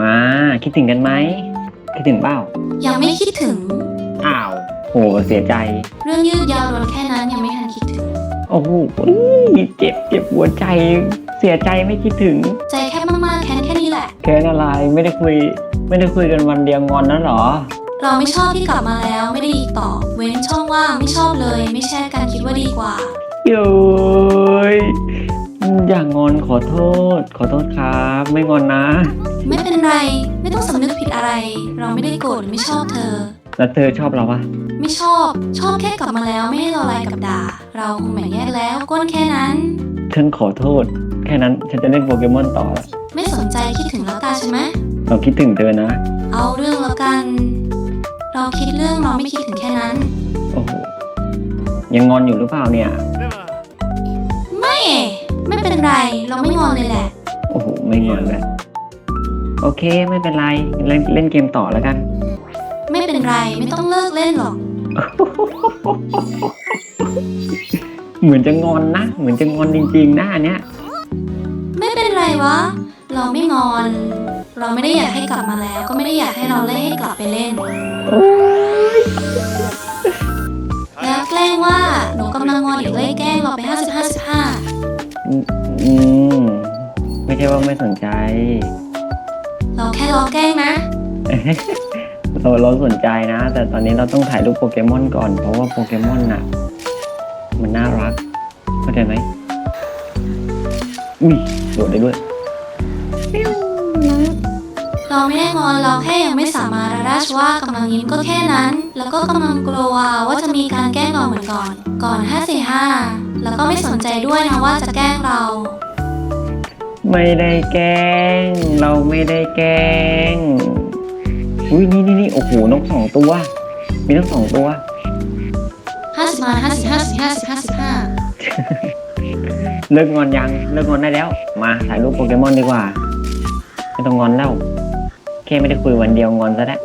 มา คิดถึงกันไหม คิดถึงเปล่า ยังไม่คิดถึง อ้าว โห เสียใจ เรื่องยืดยาวรวนแค่นั้นยังไม่ทันคิดถึง โอ้โหเจ็บเจ็บหัวใจ เสียใจไม่คิดถึง ใจแค่มากๆแค้นแค่นี้แหละ แค่อะไร ไม่ได้คุย ไม่ได้คุยกันวันเดียวงอนนั้นเหรอ เราไม่ชอบที่กลับมาแล้วไม่ได้อีกต่อ เว้นช่องว่างไม่ชอบเลย ไม่แช่กันคิดว่าดีกว่าโย้ย อย่างงอนขอโทษ ขอโทษครับ ไม่งอนนะ ไม่เป็นไร ไม่ต้องสำนึกผิดอะไร เราไม่ได้โกรธหรือไม่ชอบเธอ แล้วเธอชอบเราปะไม่ชอบ ชอบแค่กลับมาแล้วไม่ให้เราอะไรกับด่า เราคงแบ่งแยกแล้วก้นแค่นั้น ฉันขอโทษ แค่นั้นฉันจะเล่นโปเกมอนต่อแล้วไม่สนใจคิดถึงแล้วตาใช่ไหมเราคิดถึงเธอนะ เอาเรื่องแล้วกัน เราคิดเรื่องเราไม่คิดถึงแค่นั้น โอ้โหยังงอนอยู่หรือเปล่าเนี่ยไม่เอ๋ไม่ เป็นไร เราไม่งอนเลยแหละ โอ้โห ไม่งอนแล้วโอเค ไม่เป็นไร เล่นเล่นเกมต่อแล้วกัน ไม่เป็นไร ไม่ต้องเลิกเล่นหรอก เหมือนจะงอนนะ เหมือนจะงอนจริงๆนะอันเนี้ย ไม่เป็นไรวะ เราไม่งอน เราไม่ได้อยากให้กลับมาแล้ว ก็ไม่ได้อยากให้เราเล่นให้กลับไปเล่น แล้วแกล้งว่าหนูกำลังงอนอีกเลยแกล้งเราไปห้าสิบห้าสิบห้า อืมไม่ใช่ว่าไม่สนใจ เราแค่ล้อแกล้งนะ เราเราสนใจนะ แต่ตอนนี้เราต้องถ่ายรูปโปเกมอนก่อน เพราะว่าโปเกมอนน่ะ มันน่ารักเข้าใจไหมอุ้ยโดดได้ด้วย เราไม่ได้งอนเราแค่ยังไม่สามารถราชว่ากำลังยิ้มก็แค่นั้น แล้วก็กำลังกลัวว่าจะ มีการแกล้งเราเหมือนก่อน ก่อน5 4 5แล้วก็ไม่สนใจด้วยนะว่าจะแกล้งเรา ไม่ได้แกล้ง เราไม่ได้แกล้งอุ้ยนี่นี่นี่โอ้โหนกสองตัว มีนกสองตัว50มา50 50 50 55 เลิกงอนยังเลิกงอนได้แล้ว มาถ่ายรูปโปเกมอนดีกว่าไม่ต้องงอนแล้วแค่ไม่ได้คุยวันเดียวงอนซะแล้ว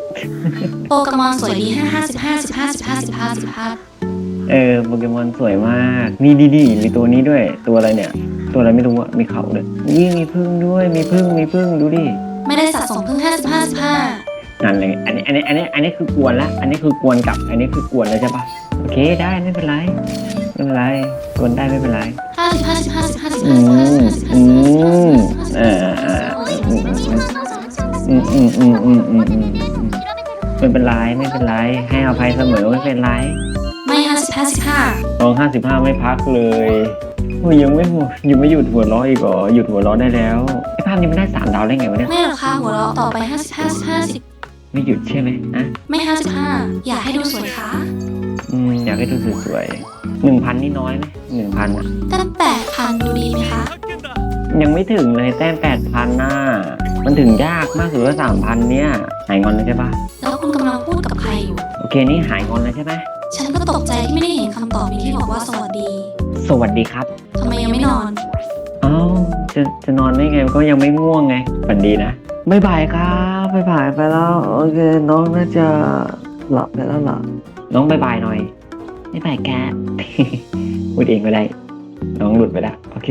โปเกมอนสวยดี5 50 50 50 50 50 50เออโปเกมอนสวยมาก นี่ดีดีมีตัวนี้ด้วย ตัวอะไรเนี่ย ตัวอะไรไม่รู้อะมีเขาด้วยนี่มีพึ่งด้วยมีพึ่งมีพึ่งดูดิไม่ได้สะสมพิ่ง50 55นั่นเลยอันนี้อันนี้อันนี้อันนี้คือกวนละอันนี้คือกวนกลับ อันนี้คือกวนแล้วใช่ปะโอเคได้ไม่เป็นไรไม่เป็นไรกวนได้ไม่เป็นไร50 50 50 50อืม50อืมเออเอออืมอืมอืมอืมอืมอืมอืม ไม่เป็นไรไม่เป็นไรให้อภัยเสมอไม่เป็นไรไม่50 55ร้องห้าสิบห้าไม่พักเลยโอ้ยยังไม่หัวยังไม่หยุดหัวเราะอีกเหรอหยุดหัวเราะได้แล้วไอ้ภาพนี้มันได้สามดาวได้ไงวะเนี่ยไม่หรอกค่ะหัวเราะต่อไป50 50 50ไม่หยุดใช่ไหมอะไม่55อยากให้ดูสวยค่ะอืมอยากให้ดูสวยๆหนึ่งพันนี่น้อยไหมหนึ่งพันอะแต่8,000ดูดีไหมคะยังไม่ถึงเลยแต้มแปดพันน่ะมันถึงยากมากสุดว่าสามพันเนี่ยหายงอนแล้วใช่ปะ เคนี่หายงอนแล้วใช่ไหมฉันก็ตกใจที่ไม่ได้เห็นคำตอบนี้ที่บอกว่าสวัสดีสวัสดีครับทำไมยังไม่นอนเอ้าจะจะนอนได้ไงก็ยังไม่ง่วงไงฝันดีนะบ๊ายบายครับบ๊ายบายไปแล้วโอเคน้องน่าจะหลับไปแล้วล่ะน้องบ๊ายบายหน่อยบ๊ายบายแก พูดเองก็ได้ น้องหลุดไปแล้วโอเค